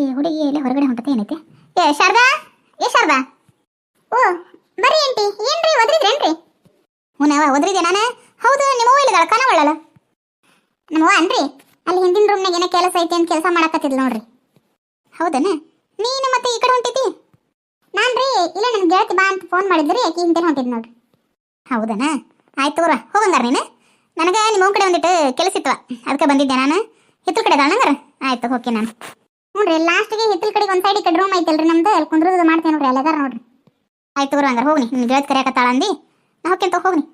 ಈ ಹುಡುಗಿ, ಇಲ್ಲಿ ಹೊರಗಡೆ ಹೊಂಟತೆ, ಏನೈತೆ? ಏ, ಶಾರದಾ? ಏ, ಶಾರದಾ? ಓ, ಬರ್ರಿ ಆಂಟಿ. ಏನ್ರಿ ಒದ್ರಿದ್ರೇನ್ರಿ ಹ್ಞೂ ನಾವ ಒದ್ರಿದೆ ನಾನು. ಹೌದು ನಿಮ್ಮವ್ವ ಇಲ್ಲಿದಾಳ ಕನವಳ್ಳಲ್ಲ ನಮ್ಮವ್ವ ಅನ್ರಿ, ಅಲ್ಲಿ ಹಿಂದಿನ ರೂಮ್ನಾಗ ಏನೋ ಕೆಲಸ ಐತಿ ಅಂತ ಕೆಲಸ ಮಾಡಕತ್ತಿದ್ಲು ನೋಡ್ರಿ. ಹೌದನ? ನೀನು ಮತ್ತೆ ಈ ಕಡೆ ಹೊಂಟಿತಿ ನಾನ್ರಿ, ಇಲ್ಲ ನನ್ನ ಗೆಳತಿ ಬಾ ಅಂತ ಫೋನ್ ಮಾಡಿದ್ರಿ ಯಾಕೆ ಹಿಂದೆ ಹೊಂಟಿದ್ ನೋಡ್ರಿ. ಹೌದನ? ಆಯ್ತು ತಗೋರ, ಹೋಗಂಗಾರ ನೀನು? ನನಗೆ ನಿಮ್ಮ ಕಡೆ ಒಂದಿಟ್ಟು ಕೆಲಸ ಇತ್ತು, ಅದಕ್ಕೆ ಬಂದಿದ್ದೆ ನಾನು. ಹಿತ್ತಲ ಕಡೆ ಅದಾಳಂಗಾರ ಆಯ್ತು ಹೋಗಿ ನಾನು. ನೋಡ್ರಿ ಲಾಸ್ಟ್ಗೆ ಹಿತ್ತಲ ಕಡೆಗೆ ಒಂದು ಸೈಡ್ ಕಡೆ ರೂಮ್ ಐತಲ್ರಿ ನಮ್ದು. ಅಲ್ಲಿ ಕುಂದ್ರದು ಮಾಡ್ತೇನೆ ನೋಡ್ರಿ, ಅಲ್ಲದಾರ ನೋಡ್ರಿ. ಆಯ್ತು ತಗೋರ ಹಂಗಾರೆ ಹೋಗ್ನಿ ನಿನ್ನ ಗೆಳತಿ ಕರೆಯಕತ್ತಾಳ ಅಂದಿ ನಾ ಹೋಗ್ಯಂತ ಹೋಗ್ನಿ.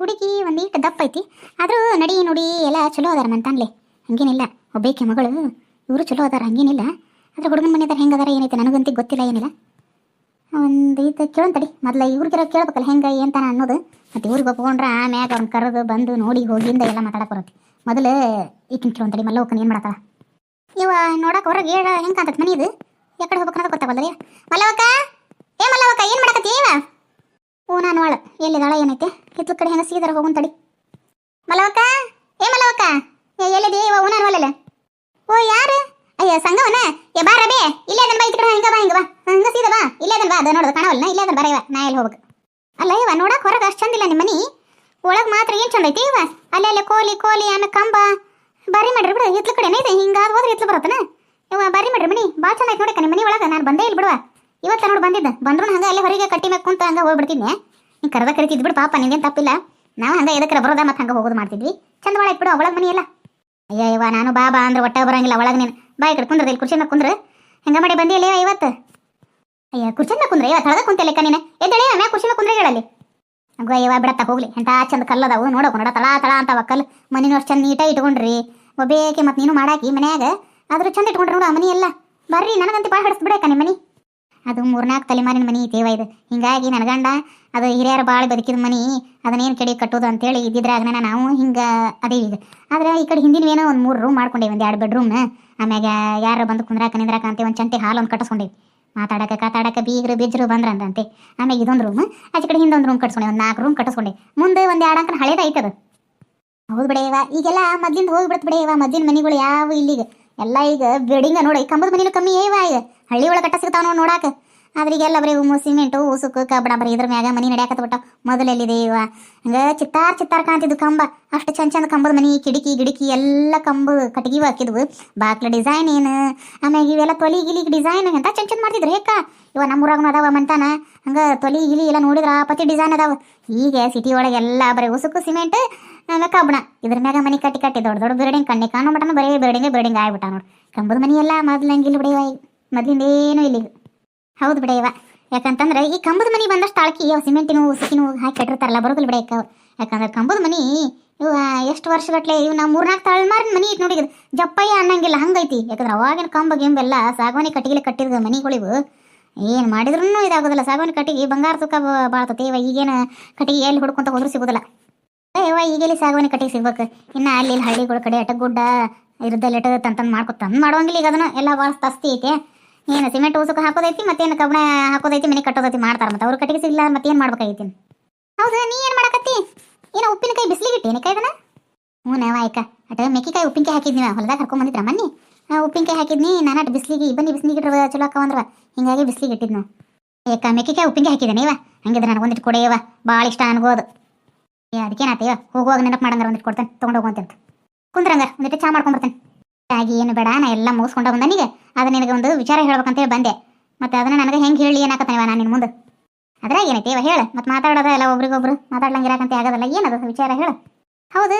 ಹುಡುಗಿ ಒಂದೀಟ್ ದಪ್ಪ ಐತಿ. ಆದರೂ ನಡಿ ನೋಡಿ, ಎಲ್ಲ ಚಲೋ ಅದಾರ ಮಂತಾನ್ಲೆ. ಹಂಗೇನಿಲ್ಲ, ಒಬ್ಬೇಕೆ ಮಗಳು, ಇವರು ಚಲೋ ಅದಾರ, ಹಂಗೇನಿಲ್ಲ. ಆದ್ರೆ ಹುಡುಗನ ಮನೆದಾರ ಹೆಂಗದಾರ ಏನೈತೆ ನನಗಂತೂ ಗೊತ್ತಿಲ್ಲ, ಏನಿಲ್ಲ. ಒಂದು ಇದು ಕೇಳಂತಡಿ ಮೊದಲ ಇವ್ರಿಗಿರೋ ಕೇಳ್ಬೇಕಲ್ಲ, ಹೆಂಗೆ ಏನಂತಾನ ಅನ್ನೋದು. ಮತ್ತು ಇವ್ರಿಗೆ ಒಪ್ಕೊಂಡ್ರೆ, ಆಮ್ಯಾಗ ಅವ್ನು ಕರೆದು ಬಂದು ನೋಡಿ ಹೋಗಿಂದ ಎಲ್ಲ ಮಾತಾಡಕ್ಕೆ ಬರುತ್ತೆ. ಮೊದಲು ಈಕಿನ ಕೇಳಂತಡಿ ಮಲ್ಲೋಕನ ಏನು ಮಾಡತ್ತಾಳ ಇವ ನೋಡಕ್ ಹೊರಗೆ ಹೇಳ ಹೆಂಗ್ ಕಾಂತತ್ ಮನಿ ಇದು? ಯಾಕಡೆ ಹೋಗ್ಬೇಕನ್ನೋದು ಗೊತ್ತಾಗಲ್ಲ ಮಲ್ಲವಕ್ಕ? ಏ ಮಲ್ಲವಕ್ಕ, ಏನು ಮಾಡಕತ್ತಿ ಇವ? ಓ ನಾನು ಎಲ್ಲಿದಾಳ, ಏನೈತೆ? ಹಿತ್ಲ ಕಡೆ ಹೆಂಗ ಸೀದರ ಹೋಗುನ್ ತಡಿ. ಮಲ್ಲವಕ್ಕ? ಏ ಮಲ್ಲವಕ್ಕ? ಏ, ಎಲ್ಲಿದೆ? ಇವ ಓ ನಾನು ಓ, ಯಾರು? ಅಯ್ಯ, ಸಂಗವನ? ಏ, ಬಾ ರಬೆ. ಇಲ್ಲೇ ಅದನ್ ಬಾ ಈ ಕಡೆ ಹಿಂಗ ಬಾ ಹಿಂಗ ಬಾ. ಹಂಗ ಸೀದಾ ಬಾ. ಇಲ್ಲೇ ಅದನ್ ಬಾ, ಅದ ನೋಡೋದು ಕಾಣವಲ್ಲ ಇಲ್ಲೇ ಅದನ್ ಬರ ಇವ ನಾ ಎಲ್ಲಿ ಹೋಗ್ಬೇಕು? ಅಲ್ಲ, ಇವ ನೋಡಕ್ ಹೊರಗೆ ಅಷ್ಟು ಚಂದಿಲ್ಲ ನಿಮ್ಮ ಮನೆ? ಒಳಗ್ ಮಾತ್ರ ಏನು ಚಂದ ಐತಿ ಇವ? ಅಲ್ಲೇ ಅಲ್ಲೇ, ಕೋಲಿ ಕೋಲಿ, ಆಮೇಲೆ ಕಂಬ. ಬಾರಿ ಮಾಡ್ರಿ ಬಿಡು ಇತ್ಲ ಕಡೆನೇ ಇದೆ ಹಿಂಗಾದ ಹೋದ್ರೆ ಇತ್ಲ ಬರತ್ತನ? ಇವ ಬಾರಿ ಮಾಡ್ರಿ ಮನಿ ಚಂದ ಐತಿ ನೋಡಕ್ಕ ನಿಮ್ಮ ಮನಿ ಒಳಗ ನಾನು ಬಂದೇ ಇಲ್ಲ ಬಿಡುವ. ಇವತ್ತ ನೋಡಿ ಬಂದಿದ್ದ ಬಂದ್ರು ಹಂಗ ಅಲ್ಲೇ ಹೊರಗೆ ಕಟ್ಟಿ ಮ್ಯಾಗ ಕುಂತ ಹಂಗೆ ಹೋಗ್ಬಿಡ್ತಿದ್ನೆ ನೀನು ಕರೆದ ಕರಿತಿದ್ ಬಿಡು, ಪಾಪ ನಿಂದೇನು ತಪ್ಪಿಲ್ಲ. ನಾವು ಹಂಗ ಎದಕ್ಕೆ ಬರೋದ, ಮತ್ತೆ ಹಂಗ ಹೋಗೋದು ಮಾಡ್ತಿದ್ವಿ. ಚಂದ ಒಳಗೆ ಬಿಡು ಒಳಗೆ ಮನಿ ಎಲ್ಲ. ಅಯ್ಯ ಇವ ನಾನು ಬಾ ಬಾ ಅಂದ್ರೆ ಒಟ್ಟ ಬರಂಗಿಲ್ಲ, ಒಳಗೆ ನೀನು. ಬಾ, ಈ ಕಡೆ ಕುಂದ್ರ ಇಲ್ಲಿ ಕುರ್ಚಿ ಮ್ಯಾಗ ಕುಂದ್ರ. ಹೆಂಗ ಮಾಡಿ ಬಂದಿಲ್ಲ ಇವತ್ತು? ಅಯ್ಯ ಕುರ್ಚಿ ಕುಂದ್ರೆ ಇವತ್ತು ಹಳಗ ಕುಂತಲೆಕ್ಕ ನೀನು? ಎದ್ದೇಳಿ ಆಮ್ಯಾಗ ಕುರ್ಚಿ ಕುಂದ್ರೆ ಹೇಳಲ್ಲಿ? ಇವ ಬಿಡತ್ತ ಹೋಗ್ಲಿ. ಎಂತ ಚಂದ ಕಲ್ಲದವು ನೋಡೋಕು ನೋಡ ತಳ ತಳ ಅಂತವ ಕಲ್ಲು. ಮನಿನೂ ಅಷ್ಟು ಚಂದ ನೀಟಾಗಿ ಇಟ್ಕೊಂಡ್ರಿ. ಒಬ್ಬೇಕೆ ಮತ್ತೆ ನೀನು ಮಾಡಾಕಿ ಮನ್ಯಾಗ. ಆದ್ರೂ ಚಂದ ಇಟ್ಕೊಂಡ್ರಿ ನೋಡು ಆ ಮನಿ ಎಲ್ಲ. ಬರ್ರಿ, ನನಗಂತ ಭಾಳ ಹಡಿಸ್ ಬಿಡಕ್ಕ ನಿಮ್ಮ ಮನಿ. ಅದು ಮೂರ್ನಾಲ್ಕು ತಲೆಮಾರಿನ ಮನಿ ಇದೆ ಇದು. ಹಿಂಗಾಗಿ ನನ್ನ ಗಂಡ, ಅದು ಹಿರಿಯರ ಭಾಳ ಬದುಕಿದ ಮನಿ. ಅದನ್ನೇನು ಕೆಡಿ ಕಟ್ಟೋದು ಅಂತೇಳಿ ಇದ್ದಿದ್ರಾಗನ ನಾವು ಹಿಂಗೆ ಅದೇ ಈಗ. ಆದ್ರೆ ಈ ಕಡೆ ಹಿಂದಿನ ಏನೋ ಒಂದು ಮೂರು ರೂಮ್ ಮಾಡ್ಕೊಂಡೇವಿ, ಒಂದು ಎರಡು ಬೆಡ್ರೂಮ್ ಆಮ್ಯಾಗ ಯಾರು ಬಂದು ಕುಂದ್ರಾಕ ನಿಂದ್ರಾಕ ಅಂತ ಒಂದು ಚಂತೆ ಹಾಲು ಒಂದು ಕಟ್ಟಿಸ್ಕೊಂಡೇವಿ. ಮಾತಾಡಕ ಕಾತಾಡಕ ಬೀಗರು ಬಿಜ್ರು ಬಂದ್ರಂತೆ ಆಮೇಲೆ ಇದೊಂದು ರೂಮ್ ಆಚೆ ಕಡೆ ಹಿಂದೊಂದು ರೂಮ್ ಕಟ್ಸ್ಕೊಂಡೆ, ಒಂದು ನಾಲ್ಕು ರೂಮ್ ಕಟ್ಟಿಸ್ಕೊಂಡೆ ಮುಂದೆ ಒಂದು ಎರಡು ಅಂಕನ ಹಳೇದ ಐತದ ಹೌದು ಬಿಡ ಇವ ಈಗೆಲ್ಲ ಮೊದ್ಲಿಂದ ಬಿಡ್ತ ಬಿಡ ಇವ ಮೊದ್ಲಿನ ಮನಿಗಳು ಯಾವ ಇಲ್ಲಿಗೆ. ಎಲ್ಲ ಈಗ ಬಿಲ್ಡಿಂಗ ನೋಡಿ ಕಂಬದ ಮನೇಲಿ ಕಮ್ಮಿ ಇವ ಈಗ. ಹಳ್ಳಿ ಒಳಗೆ ಕಟ್ಟ ಸಿಗ್ತಾವ ನೋಡಿ ನೋಡಾಕ. ಆದ್ರೆ ಈಗೆಲ್ಲ ಬರೀ ಉಮ್ಮು ಸಿಮೆಂಟು ಉಸುಕು ಕಬ್ಬಣ, ಬರೀ ಇದ್ರ ಮ್ಯಾಗ ಮನಿ ನಡೆಯಕತ್ತ ಬಿಟ್ಟ ಮೊದಲೆಲ್ಲಿದೆ ಇವ. ಹಂಗ ಚಿತ್ತಾರ್ ಚಿತ್ತಾರ್ ಕಾಣ್ತಿದ್ದು ಕಂಬ. ಅಷ್ಟು ಚಂದ ಚಂದ ಕಂಬದ ಮನಿ, ಕಿಟಕಿ, ಗಿಡಕಿ, ಎಲ್ಲ ಕಂಬ ಕಟ್ಟಿಗೆ ಹಾಕಿದ್ವು. ಬಾಕ್ಲ ಡಿಸೈನ್ ಏನು? ಆಮ್ಯಾಗ ಇವೆಲ್ಲ ತೊಲಿ ಗಿಲಿ ಡಿಸೈನ್ ಅಂತ ಚಂದ ಚಂದ ಮಾಡ್ತಿದ್ರು ಹೇಕ? ಇವ ನಮ್ಮೂರಾಗನು ಅದಾವ ಮಂತಾನ? ಹಂಗ ತೊಲಿ ಗಿಲಿ ಎಲ್ಲ ನೋಡಿದ್ರ ಪತಿ ಡಿಸೈನ್ ಅದಾವ. ಈಗ ಸಿಟಿ ಒಳಗೆ ಎಲ್ಲ ಬರೀ ಉಸುಕು ಸಿಮೆಂಟ್ ಆಮೇಲೆ ಕಬ್ಬಣ. ಇದ್ರ ಮ್ಯಾಗ ಮನಿ ಕಟ್ಟಿ ಕಟ್ಟಿ ದೊಡ್ಡ ದೊಡ್ಡ ಬಿಲ್ಡಿಂಗ್ ಕಣ್ಣಿ ಕಾಣೋ ಮಟನ ಬರೀ ಬಿಲ್ಡಿಂಗ್ ಬಿಲ್ಡಿಂಗ್ ಆಗ್ಬಿಟ್ಟ ನೋಡಿ. ಕಂಬದ ಮನಿ ಎಲ್ಲ ಮೊದ್ಲಂಗಿಲ್ಲ ಬಿಡಿವ ಮೊದ್ಲಿಂದ ಏನು ಇಲ್ಲಿ ಹೌದು ಬಿಡ ಇವ. ಯಾಕಂತಂದ್ರೆ ಈ ಕಂಬದ ಮನೆ ಬಂದಷ್ಟು ತಾಳ್ಕಿ ಅವು ಸಿಮೆಂಟಿನ, ಉಸುಕಿನ ಹಾಕಿ ಕಟ್ಟಿರ್ತಾರಲ್ಲ ಬರೋದಿಲ್ಲ ಬಿಡ ಅಕ್ಕ ಯಾಕಂದ್ರೆ ಕಂಬದ ಮನೆ, ಇವ ಎಷ್ಟು ವರ್ಷಗಟ್ಲೆ ಇವ್ ನಾವು ಮೂರ್ನಾಲ್ಕು ತಳಮಾರಿನ ಮನೆ ಐತಿ ನೋಡಿ ಜಪ್ಪಯ್ಯ ಅನ್ನಂಗಿಲ್ಲ, ಹಂಗೈತಿ. ಯಾಕಂದ್ರೆ ಅವಾಗಿನ ಕಂಬ ಗಿಂಬೆಲ್ಲ ಸಾಗವಾನಿ ಕಟ್ಟಿಗೆ ಕಟ್ಟಿದ ಮನೆಗಳಿವು ಏನು ಮಾಡಿದ್ರು ಇದಾಗೋದಿಲ್ಲ. ಸಾಗವಾನಿ ಕಟ್ಟಿಗೆ ಬಂಗಾರ ತೂಕ ಬಾಳ್ತತಿ. ಇವ ಈಗೇನು ಕಟ್ಟಿಗೆ ಎಲ್ಲಿ ಹುಡ್ಕೊಂತ ಹೋದ್ರೂ ಸಿಗೋದಿಲ್ಲ. ಏವ ಈಗೆಲ್ಲಿ ಸಾಗವಾನಿ ಕಟ್ಟಿಗೆ ಸಿಗ್ಬೇಕು. ಇನ್ನು ಅಲ್ಲಿ ಹಳ್ಳಿಗಳ ಕಡೆ ಅಟ ಗುಡ್ಡ ಇರದಲ್ಲಿ ತಂತಂದು ಮಾಡ್ಕೊ, ತಂದು ಮಾಡುವಂಗಿಲ್ಲ ಈಗ ಅದನ್ನು. ಎಲ್ಲ ಭಾಳ ತಸ್ತಿ ಐತೆ. ಏನು, ಸಿಮೆಂಟ್ ಉಸುಕು ಹಾಕೋದೈತಿ, ಮತ್ತೇನು ಕಬ್ಬಣ ಹಾಕೋದೈತಿ ಮನೆ ಕಟ್ಟೋದೈತಿ, ಮಾಡ್ತಾರೆ ಮತ್ತೆ ಅವ್ರು ಕಟ್ಟಿಗೆ ಮತ್ತೆ ಮತ್ತೇನು ಮಾಡ್ಬೇಕಾಗೈತಿ ಹೌದು, ನೀ ಏನು ಮಾಡಕತ್ತಿ? ಏನೋ ಉಪ್ಪಿನಕಾಯಿ ಬಿಸಿಲಿಗೆ ಇಟ್ಟಿ ಕೈದನ ಹ್ಞೂ ನಾವು ಆಯ್ಕ, ಅಟ ಮೆಕ್ಕಿಕಾಯಿ ಉಪ್ಪಿನಕಾಯಿ ಹಾಕಿದ್ನಿ ಹೊಲದಾಗ ಕರ್ಕೊಂಡ್ ಬಂದಿದ್ರ ಮನ್ನಿ? ಉಪ್ಪಿನಕಾಯಿ ಹಾಕಿದ್ನಿ, ನಾನು ಅಟ್ ಬಿಸಿಲಿಗೆ ಬನ್ನಿ ಬಿಸಿಲಿಗೆ ಚಲೋ ಚಲೋ ಅಕ್ಕವಂದ್ರ ಹಿಂಗಾಗಿ ಬಿಸಿಲಿಗೆ ಇಟ್ಟಿದ್ನು. ಏಕ ಮೆಕ್ಕಿಕಾಯಿ ಉಪ್ಪಿನಕಾಯಿ ಹಾಕಿದ್ದೇನೆ ಇವ, ಹಂಗಿದ್ರೆ ನನಗೆ ಒಂದಿಟ್ಟು ಕೊಡೆಯವ ಭಾಳ ಇಷ್ಟ ಅನ್ಬೋದು. ಏ, ಅದಕ್ಕೇನಾತಯ್ಯ ಹೋಗುವಾಗ ನೆನಪು ಮಾಡಂಗಾರ ಒಂದಿಟ್ಟು ಕೊಡ್ತೇನೆ, ತೊಗೊಂಡು ಹೋಗುವಂತ ಕುಂದ್ರಂಗ ಒಂದಿಟ್ಟು ಚಾ ಮಾಡ್ಕೊಂಬರ್ತೇನೆ ಆಗಿ ಏನು ಬೇಡ, ನಾ ಎಲ್ಲ ಮುಗಿಸ್ಕೊಂಡ ಬಂದನಿಗೆ ಅದು ನಿನಗೆ ಒಂದು ವಿಚಾರ ಹೇಳ್ಬೇಕಂತೇಳಿ ಬಂದೆ. ಮತ್ತೆ ಅದನ್ನ ನನಗೆ ಹೆಂಗೆ ಹೇಳಿ ಏನಾಕತ್ತಾನೆ ನಾನು ನಿನ್ನ ಮುಂದೆ? ಅದ್ರಾಗ ಏನೈತಿ ಇವ ಹೇಳು. ಮತ್ತೆ ಮಾತಾಡೋದ ಎಲ್ಲ ಒಬ್ರಿಗೊಬ್ರು. ಮಾತಾಡ್ಲಂಗೆ ಇರಾಕಂತ ಆಗೋದಲ್ಲ, ಏನದು ವಿಚಾರ ಹೇಳು. ಹೌದು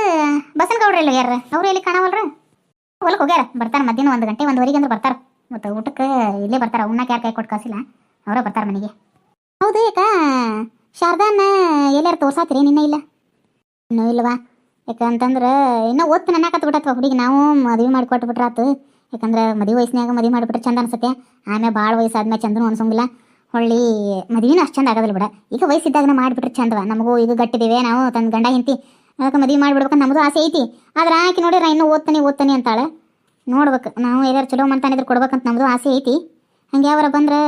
ಬಸನ್ ಗೌಡ್ರ ಇಲ್ಲ ಯಾರ ಅವ್ರು ಎಲ್ಲಿ ಕಾಣವಲ್ರ? ಹೊಲಕ್ಕೆ ಹೋಗ್ಯಾರ? ಬರ್ತಾರೆ ಮಧ್ಯಾಹ್ನ ಒಂದು ಗಂಟೆ ಒಂದುವರೆಗೆ ಅಂದ್ರೆ ಬರ್ತಾರೆ. ಮತ್ತು ಊಟಕ್ಕೆ ಇಲ್ಲೇ ಬರ್ತಾರೆ. ಉಣ್ಣಕ್ಕೆ ಯಾರು ಕೈ ಕೊಟ್ಟು ಕಾಸಿಲ್ಲ. ಅವರೇ ಬರ್ತಾರೆ ಮನೆಗೆ. ಹೌದು ಏಕ, ಶಾರದಾನ ಎಲ್ಲಾರು ತೋರ್ಸಾತಿರಿ ನಿನ್ನ ಇಲ್ಲ? ಇನ್ನೂ ಇಲ್ವಾ? ಯಾಕಂತಂದ್ರೆ ಇನ್ನೂ ಓದ್ತು ಅನ್ನಕತ್ತ ಬಿಟ್ಟತ್ವ ಹುಡುಗಿ, ನಾವು ಮದುವೆ ಮಾಡಿ ಕೊಟ್ಟು ಬಿಟ್ರಾತು ಯಾಕಂದ್ರೆ ಮದುವೆ ವಯಸ್ಸಿನಾಗ ಮದುವೆ ಮಾಡಿಬಿಟ್ರೆ ಚಂದ ಅನ್ಸುತ್ತೆ. ಆಮೇಲೆ ಭಾಳ ವಯಸ್ಸಾದ್ಮೇಲೆ ಚಂದನೂ ಅನ್ಸಂಗಿಲ್ಲ. ಹೊಳ್ಳಿ ಮದುವೆನೂ ಅಷ್ಟು ಚಂದ ಆಗೋದಿಲ್ಲ ಬಿಡ. ಈಗ ವಯಸ್ಸಿದ್ದಾಗ ಮಾಡಿಬಿಟ್ರೆ ಚಂದವ. ನಮಗೂ ಈಗ ಗಟ್ಟಿದ್ದೀವಿ ನಾವು ತನ್ನ ಗಂಡ ಹಿಂತಿ ಅದಕ್ಕೆ ಮದುವೆ ಮಾಡಿಬಿಡ್ಬೇಕಂತ ನಮ್ಮದು ಆಸೆ ಐತಿ. ಆದ್ರೆ ಆಕೆ ನೋಡಿರ ಇನ್ನೂ ಓದ್ತಾನೆ ಓದ್ತಾನೆ ಅಂತಾಳೆ. ನೋಡ್ಬೇಕು, ನಾವು ಎಲ್ಲಾರು ಚಲೋ ಮಾಡ್ತಾನಿದ್ರೆ ಕೊಡ್ಬೇಕಂತ ನಮ್ಮದು ಆಸೆ ಐತಿ. ಹಂಗೆ ಯಾವಾರ ಬಂದ್ರೆ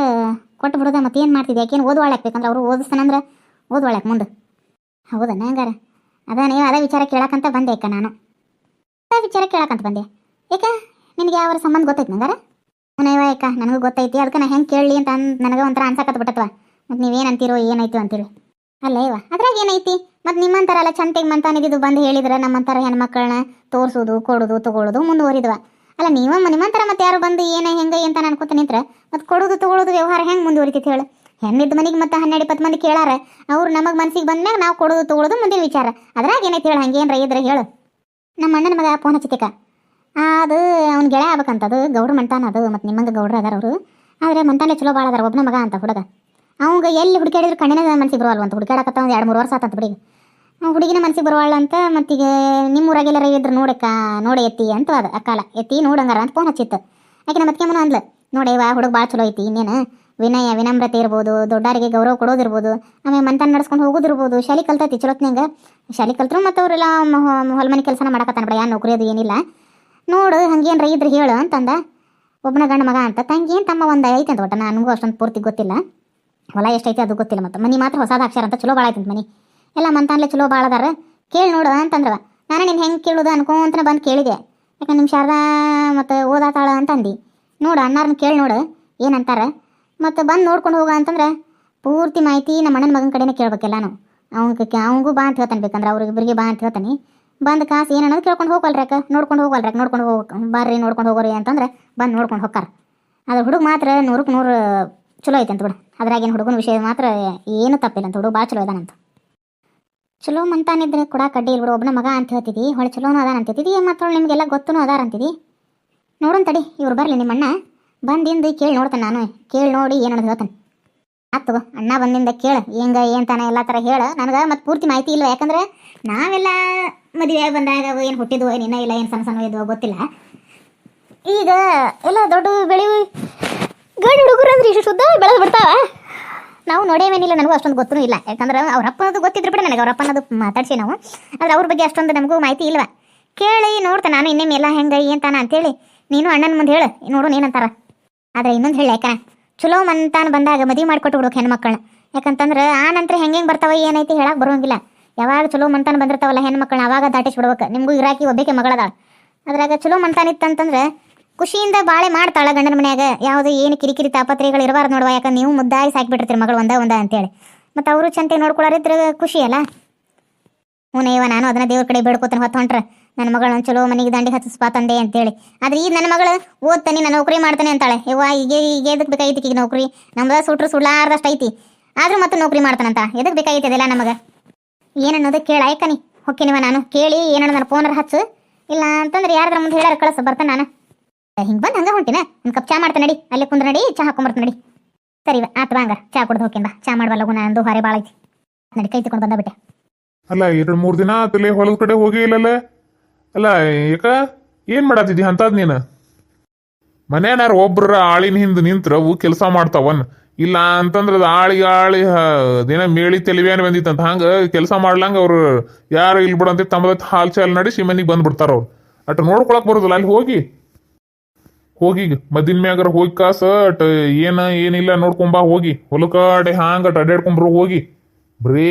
ಕೊಟ್ಟು ಬಿಡೋದ ಮತ್ತೇನು ಮಾಡ್ತಿದ್ದೆ ಯಾಕೇನು ಓದ್ವಾಳಕ್ ಬೇಕಂದ್ರೆ ಅವರು ಓದಿಸ್ತಾನಂದ್ರೆ ಓದ್ವಾಳಕ್ ಮುಂದೆ. ಹೌದಣ್ಣ ಹಂಗಾರ ಅದ ನೀವು ಅದ ವಿಚಾರ ಕೇಳಕ್ಕಂತ ಬಂದೆ ಅಕ್ಕ ನಾನು. ಅದ ವಿಚಾರ ಕೇಳಕ್ಕಂತ ಬಂದೆ. ಏಕ, ನಿನಗೆ ಯಾವ ಸಂಬಂಧ ಗೊತ್ತೈತೆ ನಂಗಾರ ಅವನವ ಏಕ ನನಗೂ ಗೊತ್ತೈತಿ, ಅದಕ್ಕೆ ನಾ ಹೆಂಗೆ ಕೇಳಲಿ ಅಂತ ನನಗೆ ಒಂಥರ ಅನ್ಸಕತ್ ಬಿಟ್ಟತ್ವ ಮತ್ತು ನೀವೇನು ಅಂತೀರೋ, ಏನಾಯ್ತು ಅಂತೇಳಿ ಅಲ್ಲ ಇವ ಅದ್ರಾಗ ಏನೈತಿ? ಮತ್ತು ನಿಮ್ಮಂತಾರಲ್ಲ ಚಂತೆಗೆ ಮಂತಾನಿದ್ದು ಬಂದು ಹೇಳಿದ್ರೆ ನಮ್ಮಂತಾರ ಹೆಣ್ಮಕ್ಳನ್ನ ತೋರಿಸೋದು, ಕೊಡೋದು, ತೊಗೊಳೋದು ಮುಂದುವರಿದ್ವ. ಅಲ್ಲ ನೀವು ನಿಮ್ಮಂತರ ಮತ್ತೆ ಯಾರು ಬಂದು ಏನೇ ಹೆಂಗೆ ಅಂತ ಅನ್ಕೋತ ನಿಂತ್ರೆ, ಮತ್ತು ಕೊಡೋದು, ತೊಗೊಳೋದು ವ್ಯವಹಾರ ಹೆಂಗೆ ಮುಂದುವರಿತೈತಿ ಹೇಳು. ಹೆಣ್ಣಿದ್ದ ಮನೆಗೆ ಮತ್ತೆ ಹನ್ನೆರಡು ಇಪ್ಪತ್ತು ಮಂದಿ ಕೇಳಾರ, ಅವ್ರು ನಮಗೆ ಮನ್ಸಿಗೆ ಬಂದ್ಮ್ಯಾಗ ನಾವು ಕೊಡೋದು ತೊಗೊಳೋದು ಮುಂದಿನ ವಿಚಾರ. ಅದ್ರಾಗ ಏನೈತಿ ಹೇಳು ಹಂಗೇನ್ರ ಇದ್ರೆ ಹೇಳು. ನಮ್ಮ ಅಣ್ಣನ ಮಗ ಫೋನ್ ಹಚ್ಚಿತಿಕ ಅದು ಅವ್ನ ಗೆಳೆಯ ಆಗ್ಬೇಕಂತದು, ಗೌಡ್ರ ಮಂಟಾನ ಅದು, ಮತ್ತು ನಿಮ್ಮಂಗೆ ಗೌಡ್ರ ಅದಾರ ಅವರು. ಆದರೆ ಮಂತಾನೆ ಚಲೋ ಭಾಳ ಅದಾರ ಒಬ್ಬನ ಮಗ ಅಂತ ಹುಡುಗ. ಅವಂಗ ಎಲ್ಲಿ ಹುಡುಕಾಡಿದ್ರು ಕಣ್ಣಿನ ಮನ್ಸಿಗೆ ಬರವಲ್ವಂತ ಹುಡುಕಾಡಕತ್ತ ಒಂದು ಎರಡು ಮೂರು ವರ್ಷ ಆತಂತ ಹುಡುಗಿ ಹುಡುಗಿನ ಮನ್ಸಿಗೆ ಬರುವಾಳ ಅಂತ ಮತ್ತೀಗ ನಿಮ್ಮ ಊರಾಗೆಲ್ಲರ ಇದ್ರೆ ನೋಡಕ್ಕ, ನೋಡಿ ಎತ್ತಿ ಅಂತ ಅದ, ಅಕ್ಕಾಲ. ಎತ್ತಿ ನೋಡಂಗಾರ ಅಂತ ಫೋನ್ ಹಚ್ಚಿತ್ತು. ಆಕೆ ನಮ್ಮ ಅತ್ಕೆಮ್ಮನ ಅಂದ್ಲು ನೋಡೇವ ಹುಡುಗ ಭಾಳ ಚಲೋ ಐತಿ ಇನ್ನೇನು? ವಿನಯ, ವಿನಮ್ರತೆ ಇರ್ಬೋದು ದೊಡ್ಡವರಿಗೆ ಗೌರವ ಕೊಡೋದಿರ್ಬೋದು, ಆಮೇಲೆ ಮಂತನ ನಡ್ಸ್ಕೊಂಡು ಹೋಗೋದಿರ್ಬೋದು. ಶಾಲೆ ಕಲ್ತೈತಿ ಚಲೋತ್ನಂಗೆ ಶಾಲೆ ಕಲ್ತರು ಮತ್ತು ಅವರೆಲ್ಲ ಹೊಲ ಮನೆ ಕೆಲಸನ ಮಾಡಕತ್ತಾನ ಬಿಡ, ಯಾರು ನೌಕರಿ ಅದು ಏನಿಲ್ಲ. ನೋಡು ಹಂಗೇನ್ರ ಇದ್ರೆ ಹೇಳು ಅಂತಂದ. ಒಬ್ಬನ ಗಂಡ ಮಗ ಅಂತ, ತಂಗಿ, ಏನು ತಮ್ಮ ಒಂದು ಐತೆ ಅಂತ ಒಟ್ಟು ನನಗೂ ಅಷ್ಟೊಂದು ಪೂರ್ತಿ ಗೊತ್ತಿಲ್ಲ. ಹೊಲ ಎಷ್ಟೈತೆ ಅದು ಗೊತ್ತಿಲ್ಲ ಮತ್ತು, ಮನೆ ಮಾತ್ರ ಹೊಸದ ಅಕ್ಷರ ಅಂತ ಚಲೋ ಭಾಳ ಐತಂತ ಮನೆ. ಎಲ್ಲ ಮಂತಾನ್ಲೆ ಚಲೋ ಭಾಳ ಅದಾರ. ಕೇಳಿ ನೋಡು ಅಂತಂದ್ರವ. ನಾನು ನಿನ್ನ ಹೆಂಗೆ ಕೇಳೋದು ಅನ್ಕೊಂತನ ಬಂದು ಕೇಳಿದೆ. ಯಾಕಂದ್ರೆ ನಿಮ್ಮ ಶಾರದಾ ಮತ್ತು ಓದಾತಾಳ ಅಂತಂದು ನೋಡು ಅಣ್ಣಾರನ್ನ ಕೇಳಿ ನೋಡು, ಏನಂತಾರ. ಮತ್ತು ಬಂದು ನೋಡ್ಕೊಂಡು ಹೋಗ ಅಂತಂದ್ರೆ ಪೂರ್ತಿ ಮಾಹಿತಿ ನಮ್ಮ ಅಣ್ಣನ ಮಗನ ಕಡೆನೇ ಕೇಳ್ಬೇಕೆಲ್ಲಾನು ಅವ್ನಿಗೆ ಅವಂಗೂ ಬಾ ಅಂತ ಹೇಳ್ತಾನೆ ಬೇಕಂದ್ರೆ ಅವ್ರಿಗಿಬ್ಬರಿಗೆ ಬಾ ಅಂತ ಹೇಳ್ತಾನೆ. ಬಂದು ಕಾಸು ಏನನ್ನೋದು ಕೇಳ್ಕೊಂಡು ಹೋಗಲ್ರಕ್ಕ ನೋಡ್ಕೊಂಡು ಹೋಗಲ್ರಕ್ಕ ನೋಡ್ಕೊಂಡು ಹೋಗ್ ಬರ್ರಿ, ನೋಡ್ಕೊಂಡು ಹೋಗೋರಿ ಅಂತಂದ್ರೆ ಬಂದು ನೋಡ್ಕೊಂಡು ಹೋಗ್ತಾರೆ ಅದು ಹುಡುಗ ಮಾತ್ರ ನೂರಕ್ಕೆ ನೂರು ಚಲೋ ಐತೆ ಅಂತ ಬಿಡು. ಅದ್ರಾಗಿನ ಹುಡುಗನ ವಿಷಯ ಮಾತ್ರ ಏನು ತಪ್ಪಿಲ್ಲ ಅಂತ ಹುಡುಗ ಭಾಳ ಚಲೋ ಇದಾನಂತ. ಚಲೋ ಮಂತಾನಿದ್ರೆ ಕೂಡ ಕಡ್ಡಿ ಇಲ್ಬಿಡು. ಒಬ್ಬನ ಮಗ ಅಂತ ಹೇಳ್ತಿದ್ದಿ. ಹೊಳೆ ಚಲೋನು ಅದಾನ ಅಂತಿದ್ದಿ ಮತ್ತು ನಿಮಗೆಲ್ಲ ಗೊತ್ತೂ ಅದಾರ ಅಂತಿದ್ದಿ ನೋಡೋಣ ತಡಿ. ಇವ್ರು ಬರಲಿ ನಿಮ್ಮ ಅಣ್ಣ ಬಂದಿಂದ ಕೇಳಿ ನೋಡ್ತಾನೆ ನಾನು. ಕೇಳಿ ನೋಡಿ ಏನು ಹೇಳ್ತಾನೆ ಆತು ಅಣ್ಣ ಬಂದಿಂದ ಕೇಳು. ಹೆಂಗ ಏನ್ತಾನೆ ಎಲ್ಲ ಥರ ಹೇಳು. ನನಗೆ ಮತ್ತೆ ಪೂರ್ತಿ ಮಾಹಿತಿ ಇಲ್ಲ ಯಾಕಂದ್ರೆ ನಾವೆಲ್ಲ ಮದುವೆ ಬಂದಾಗ ಏನು ಹುಟ್ಟಿದ್ವು ನಿನ್ನ ಇಲ್ಲ, ಏನು ಸಣ್ಣ ಸಣ್ಣ ಇದ್ವು ಗೊತ್ತಿಲ್ಲ. ಈಗ ಎಲ್ಲ ದೊಡ್ಡ ಬೆಳಿ ಗಂಡು ಹುಡುಗರು ಅಂದ್ರೆ ಇಷ್ಟು ಶುದ್ಧ ಬೆಳೆದು ಬಿಡ್ತಾವ? ನಾವು ನೋಡೇವೇನಿಲ್ಲ, ನನಗೂ ಅಷ್ಟೊಂದು ಗೊತ್ತೂ ಇಲ್ಲ. ಯಾಕಂದ್ರೆ ಅವ್ರ ಅಪ್ಪನದು ಗೊತ್ತಿದ್ರು ಬಿಡ ನನಗೆ. ಅವ್ರ ಅಪ್ಪನದು ಮಾತಾಡ್ಸಿ ನಾವು. ಆದ್ರೆ ಅವ್ರ ಬಗ್ಗೆ ಅಷ್ಟೊಂದು ನಮಗೂ ಮಾಹಿತಿ ಇಲ್ವ? ಕೇಳಿ ನೋಡ್ತೆ ನಾನು ಇನ್ನೇನು ಎಲ್ಲ ಹೆಂಗೆ ಏನ್ತಾನ ಅಂತೇಳಿ. ನೀನು ಅಣ್ಣನ ಮುಂದೆ ಹೇಳು. ನೋಡು ಏನಂತಾರ ಆದ್ರೆ ಇನ್ನೊಂದು ಹೇಳಿ ಚಲೋ ಮಂತಾನ ಬಂದಾಗ ಮದುವೆ ಮಾಡಿಕೊಟ್ಟು ಬಿಡೋಕೆ ಹೆಣ್ಮಕ್ಳನ್ನ. ಯಾಕಂತಂದ್ರೆ ಆ ನಂತರ ಹೆಂಗೆ ಬರ್ತಾವ ಏನೈತಿ ಹೇಳಕ್ ಬರೋಂಗಿಲ್ಲ. ಯಾವಾಗ ಚಲೋ ಮಂತಾನ ಬಂದಿರ್ತಾವಲ್ಲ ಹೆಣ್ಮಕ್ಳನ್ನ ಅವಾಗ ದಾಟಿಸ್ಬಿಡ್ಬೇಕು ನಿಮಗೂ ಇರಾಕಿ ಒಬ್ಬಕ್ಕೆ ಮಗಳದಾಳ. ಅದ್ರಾಗ ಚಲೋ ಮಂತಾನ ಇತ್ತಂತಂದ್ರೆ ಖುಷಿಯಿಂದ ಬಾಳೆ ಮಾಡ್ತಾಳ ಗಂಡನ ಮನ್ಯಾಗ. ಯಾವುದು ಏನು ಕಿರಿಕಿರಿ ತಾಪತ್ರೆಗಳು ಇರಬಾರ್ದು ನೋಡುವ ಯಾಕಂದ್ರೆ ನೀವು ಮುದ್ದಾಗಿ ಸಾಕಿಬಿಟ್ಟಿರ್ತೀರಿ ಮಗಳು ಒಂದ ಒಂದ ಅಂತೇಳಿ. ಮತ್ತು ಅವರು ಚಂತೆ ನೋಡ್ಕೊಳ್ಳೋರಿದ್ರೆ ಖುಷಿ ಅಲ್ಲ. ಹ್ಞೂ ಇವ ನಾನು ಅದನ್ನ ದೇವ್ರ ಕಡೆ ಬೇಡ್ಕೋತಾನೆ ಹೊತ್ತು ಹೊಂಟ್ರೆ ನನ್ನ ಮಗಳನ್ನ ಚಲೋ ಮನೆಗೆ ದಂಡಿ ಹತ್ತಿಸ್ಬಾ ತಂದೆ ಅಂತೇಳಿ. ಆದ್ರೆ ಈಗ ನನ್ನ ಮಗಳು ಓದ್ತಾನೆ, ನಾನು ನೌಕರಿ ಮಾಡ್ತಾನೆ ಅಂತಾಳೆ. ಯವ್ವ ಈಗ ಈಗ ಎದಕ್ಕೆ ಬೇಕಾಗಿತ್ತು ಈಗ ನೌಕರಿ? ನಮ್ದು ಸುಟ್ರು ಸುಳ್ಳಾರ್ದಷ್ಟು ಐತಿ. ಆದ್ರೂ ಮತ್ತೆ ನೌಕರಿ ಮಾಡ್ತಾನಂತ. ಎದಕ್ ಬೇಕಾಗಿತ್ತು ಅದೆಲ್ಲ ನಮಗೆ? ಏನನ್ನೋದು ಕೇಳ ಆಯ್ಕನಿ ಹೊಕ್ಕಿನಿವ ನಾನು. ಕೇಳಿ ಏನನ್ನ ನನ್ನ ಫೋನರ್ ಹಚ್ಚು. ಇಲ್ಲ ಅಂತಂದ್ರೆ ಯಾರ ಮುಂದೆ ಹೇಳಾರ ಕಳಸ, ಬರ್ತಾನೆ ನಾನು. ಹಿಂಗೆ ಬಂದು ಹಂಗೆ ಹೊಂಟಿನ? ಒಂದು ಕಪ್ ಚಾ ಮಾಡ್ತಾನೆ ನಡಿ. ಅಲ್ಲಿ ಕುಂದ್ರ ನಡಿ, ಚಾ ಹಾಕೊಂಬರ್ತಾನೆ ನಡಿ. ಸರಿ ಆತ್ ಬಾಂಗ ಚಾ ಕುಡ್ದು ಬಾ. ಚಾ ಮಾಡ್ಬಲ್ಲ ನಂದು ಹೊರೆ ಬಾಳೈತಿ ನಡಿ ಕೈ ತಗೊಂಡು ಬಂದ ಬಿಟ್ಟೆ. ಅಲ್ಲ, ಎರಡು ಮೂರು ದಿನ ಆತಲೇ ಹೊಲದ ಕಡೆ ಹೋಗಿ ಇಲ್ಲಲ್ಲ ಅಲ್ಲ ಯಾಕ ಏನ್ ಮಾಡತ್ತಿದ್ದಿ ಅಂತದ್ ನೀನು? ಮನೆಯನಾರ ಒಬ್ರ ಆಳಿನ ಹಿಂದೆ ನಿಂತ್ರ ಅವು ಕೆಲಸ ಮಾಡ್ತಾವನ್. ಇಲ್ಲ ಅಂತಂದ್ರ ಅದು ಆಳಿ ಆಳಿ ದಿನ ಮೇಳಿ ತೆಲಿವೇನ್ ಬಂದಿತ್ತಂತ. ಹಂಗ ಕೆಲಸ ಮಾಡ್ಲಂಗ ಅವ್ರು ಯಾರು ಇಲ್ಲಿ ಬಿಡಂತ ತಮ್ಮದ ಹಾಲ್ ಚಾಲ್ ನಡೆಸಿ ಮನಿಗೆ ಬಂದ್ಬಿಡ್ತಾರ ಅವ್ರು. ಅಟ್ ನೋಡ್ಕೊಳಕ್ ಬರೋದಿಲ್ಲ, ಅಲ್ಲಿ ಹೋಗಿ. ಹೋಗಿ ಮದಿನ ಮ್ಯಾಗರ ಹೋಗಿ ಕಾಸ, ಅಟ್ ಏನ ಏನಿಲ್ಲ ನೋಡ್ಕೊಂಬಾ ಹೋಗಿ. ಹೊಲಕಾಡೆ ಹಾಂಗ ಅಟ್ ಅಡ್ಡಾಡ್ಕೊಂಬ್ರು ಹೋಗಿ. ಬರೇ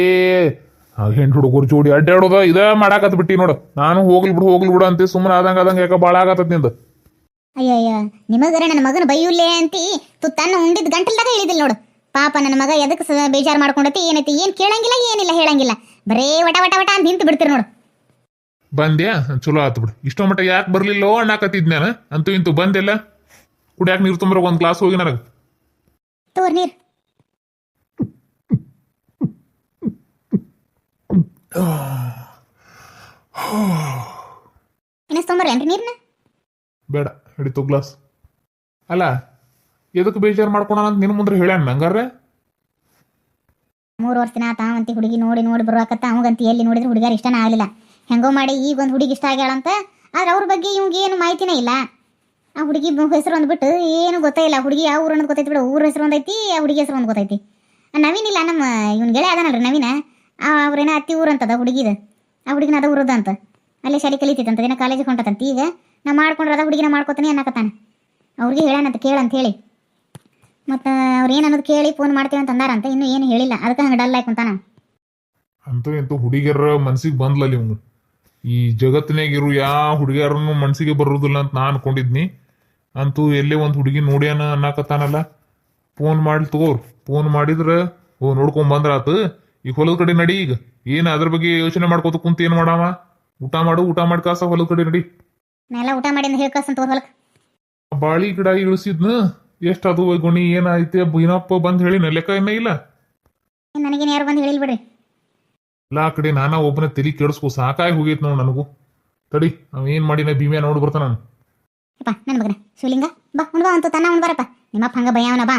ಹೆಣ್ಣು ಹುಡುಗರು ಜೋಡಿ ಅಡ್ಡಾಡೋದ ಇದ ಮಾಡಾಕತ್ ಬಿಟ್ಟಿ ನೋಡು. ನಾನು ಹೋಗ್ಲಿ ಬಿಡು ಹೋಗ್ಲಿ ಬಿಡು ಅಂತ ಸುಮ್ಮನೆ ಆದಂಗ ಆದಂಗ ಯಾಕ ಭಾಳ ಆಗತ್ತದ ನಿಂದ. ಅಯ್ಯಯ್ಯ ನಿಮಗರ ನನ್ನ ಮಗನ ಬೈಯುಲ್ಲೇ ಅಂತಿ? ತುತ್ತನ್ನ ಉಂಡಿದ್ ಗಂಟಲ್ದಾಗ ಇಳಿದಿಲ್ಲ ನೋಡು. ಪಾಪ ನನ್ನ ಮಗ ಎದಕ್ಕೆ ಬೇಜಾರ್ ಮಾಡ್ಕೊಂಡತಿ ಏನೈತಿ ಏನ್ ಕೇಳಂಗಿಲ್ಲ ಏನಿಲ್ಲ ಹೇಳಂಗಿಲ್ಲ. ಬರೇ ವಟ ವಟ ವಟ ಅಂತ ನಿಂತು ಬಿಡ್ತೀರಿ ನೋಡು. ಬಂದ್ಯಾ? ಚಲೋ ಆತು ಬಿಡು. ಇಷ್ಟೋ ಮಟ್ಟ ಯಾಕೆ ಬರ್ಲಿಲ್ಲೋ ಅಣ್ಣಾಕತ್ತಿದ್ ನಾನು. ಅಂತೂ ಇಂತೂ ಬಂದಿಲ್ಲ? ಕುಡಿಯಾಕ ನೀರು ತುಂಬ್ರ ಒಂದು ಗ್ಲಾಸ್ ಹೋಗಿ ನನಗೆ. ತೋರ್ ನೀರ್. ಇನ್ನಷ್ಟು ತೊಂಬರ್ಲೇನ್ರಿ ನೀರ್ನ? ಬೇಡ ಹಿಡಿತು ಗ್ಲಾಸ್ ಅಲ್ಲ ಎದಕ್ಕೆ ಬೇಜಾರು ಮಾಡ್ಕೊಳ ಅಂತ ನಿನ್ನ ಮುಂದ್ರೆ ಹೇಳ್ಯಾನ ನಂಗಾರೆ ಮೂರು ವರ್ಷ ದಿನ ತಾವಂತಿ ಹುಡುಗಿ ನೋಡಿ ನೋಡಿ ಬರುವಾಕತ್ತ ಅವಂಗಂತ ಎಲ್ಲಿ ನೋಡಿದ್ರೆ ಹುಡುಗಿಯರು ಇಷ್ಟನ ಆಗಲಿಲ್ಲ. ಹೆಂಗೋ ಮಾಡಿ ಈಗ ಒಂದು ಹುಡುಗಿ ಇಷ್ಟ ಆಗ್ಯಾಳಂತ ಆದ್ರೆ ಅವ್ರ ಬಗ್ಗೆ ಇವ್ಗೆ ಏನು ಮಾಹಿತಿನೇ ಇಲ್ಲ. ಆ ಹುಡುಗಿ ಹೆಸರು ಅಂದ್ಬಿಟ್ಟು ಏನು ಗೊತ್ತೇ ಇಲ್ಲ. ಹುಡುಗಿ ಯಾವ ಊರು ಅನ್ನೋದು ಗೊತ್ತೈತಿ ಬಿಡು ಊರ ಹೆಸರು ಒಂದೈತಿ ಆ ಹುಡುಗಿ ಹೆಸರು ಒಂದು ಗೊತ್ತೈತಿ. ನವೀನ್ ಇಲ್ಲ ನಮ್ಮ ಇವ್ನ ಗೆಳೆ ಅದಾನಲ್ರಿ ನವೀನ. ಅವ್ರೇನ ಅತ್ತಿ ಊರು ಅಂತದ, ಹುಡುಗಿದ? ಆ ಹುಡುಗಿನ ಅದ ಊರದ ಅಂತ. ಅಲ್ಲೇ ಶಾಲೆ ಕಲಿತೈತಂತ ಏನೋ ಕಾಲೇಜಿಗೆ ಹೊಂಟತಂತ. ಈಗ ನಾ ಮಾಡ್ಕೊಂಡ್ರೆ ಅದ ಹುಡುಗಿನ ಮಾಡ್ಕೊತಾನೆ ಅನ್ನಕತ್ತಾನೆ. ಅವ್ರಿಗೆ ಹೇಳಾನಂತ ಕೇಳಂತ ಹೇಳಿ. ಮತ್ತು ಅವ್ರು ಏನು ಅನ್ನೋದು ಕೇಳಿ ಫೋನ್ ಮಾಡ್ತೀವಿ ಅಂತ ಅಂದಾರಂತ ಇನ್ನೂ ಏನು ಹೇಳಿಲ್ಲ. ಅದಕ್ಕೆ ಹಂಗೆ ಡಲ್ ಆಯ್ಕೊಂತಾನ ಅಂತೂ ಇಂತೂ ಹುಡುಗಿಯರ ಮನ್ಸಿಗೆ ಬಂದ್ಲಲ್ಲ ಇವ್ನು. ಈ ಜಗತ್ತಿನಾಗಿರು ಯಾವ ಹುಡುಗಿಯರನ್ನು ಮನ್ಸಿಗೆ ಬರೋದಿಲ್ಲ ಅಂತ ನಾ ಅನ್ಕೊಂಡಿದ್ನಿ. ಅಂತೂ ಎಲ್ಲೇ ಒಂದು ಹುಡುಗಿ ನೋಡ್ಯಾನ ಅನ್ನಕತ್ತಾನಲ್ಲ. ಫೋನ್ ಮಾಡಿ ತಗೋರು. ಫೋನ್ ಮಾಡಿದ್ರೆ, ಓ ನೋಡ್ಕೊಂಡ್ ಬಂದ್ರಾತು ಈಗ ಹೊಲದ ಕಡೆ ನಡಿ ಈಗ. ಏನ್ ಅದ್ರ ಬಗ್ಗೆ ಯೋಚನೆ ಮಾಡ್ಕೋತ ಕುಂತ ಏನ್ ಮಾಡಾವ? ಊಟ ಮಾಡು ಊಟ ಮಾಡಿ ಕಾಸ ಹೊಲದ ಕಡೆ ನಡಿ. ಊಟ ಮಾಡಿ ಬಾಳಿ ಗಿಡ ಇಳಿಸಿದ್ನ. ಎಷ್ಟ್ ಅದು ಗುಣಿ ಏನಾಯ್ತಿ ಏನಪ್ಪ ಬಂದ್ ಹೇಳಿ ಲೆಕ್ಕ ಏನ ಇಲ್ಲ? ನನಗೇನು ಯಾರು ಬಂದು ಹೇಳಿಲ್ ಬಿಡ್ರಿ. ಎಲ್ಲ ಆ ಕಡೆ ನಾನಾ ಒಬ್ಬನ ತಲಿ ಕೆಡಿಸ್ಕೊ ಸಾಕಾಗಿ ಹೋಗೈತ್ ನೋಡ್ ನನಗೂ. ತಡಿ ಅವ ಏನ್ ಮಾಡಿನ ಭೀಮೆ ನೋಡಿ ಬರ್ತಾನ ನಾನು ಅಪ್ಪ ನನ್ನ ಮಗನ. ಶಿವಲಿಂಗ ಬಾ ಉಣ್ಬಾ ಅಂತ ತನ್ನ ಉಣ್ಬಾರಪ್ಪ. ನಿಮ್ಮಪ್ಪ ಹಂಗ ಭಯ ಅವನ ಬಾ.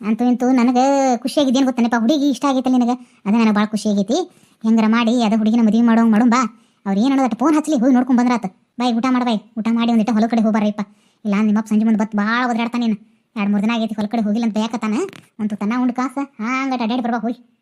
ಅಂತೂ ಇಂತೂ ನನಗೆ ಖುಷಿಯಾಗಿದ್ದೇನು ಗೊತ್ತೇನಪ್ಪ? ಹುಡುಗಿ ಇಷ್ಟ ಆಗೈತಲ್ಲ ನಿನಗೆ? ಅದೇ ನನಗೆ ಭಾಳ ಖುಷಿ ಆಗೈತಿ ಹೆಂಗಾರ ಮಾಡಿ, ಅದು ಹುಡುಗಿನ ಮದುವೆ ಮಾಡೋಂಗೆ ಮಾಡೋಣ ಬಾ. ಅವ್ರು ಏನು ಅನ್ನೋದಟ್ಟು ಫೋನ್ ಹಚ್ಚಲಿ ಹೋಗಿ ನೋಡ್ಕೊಂಡು ಬಂದ್ರಾತ. ಬಾಯ್, ಊಟ ಮಾಡ ಬಾಯ್. ಊಟ ಮಾಡಿ ಒಂದಿಟ್ಟು ಹೊಲ ಕಡೆ ಹೋಗ್ಬಾರಪ್ಪ ಇಲ್ಲ ನಿಮ್ಮಪ್ಪ ಸಂಜೆ ಮುಂದೆ ಬತ್ ಭಾಳ ನೀನು. ಎರಡು ಮೂರು ದಿನ ಆಗೈತಿ ಹೊಲ ಕಡೆ ಹೋಗಿಲ್ಲ ಅಂತ ಯಾಕತ್ತಾನ ಒಂದು ತನ್ನ ಉಂಡು ಕಾಸ. ಹಾಂಗ ಅಡ್ಡಾಡಿ ಬರ್ಬಾ ಹೋಗಿ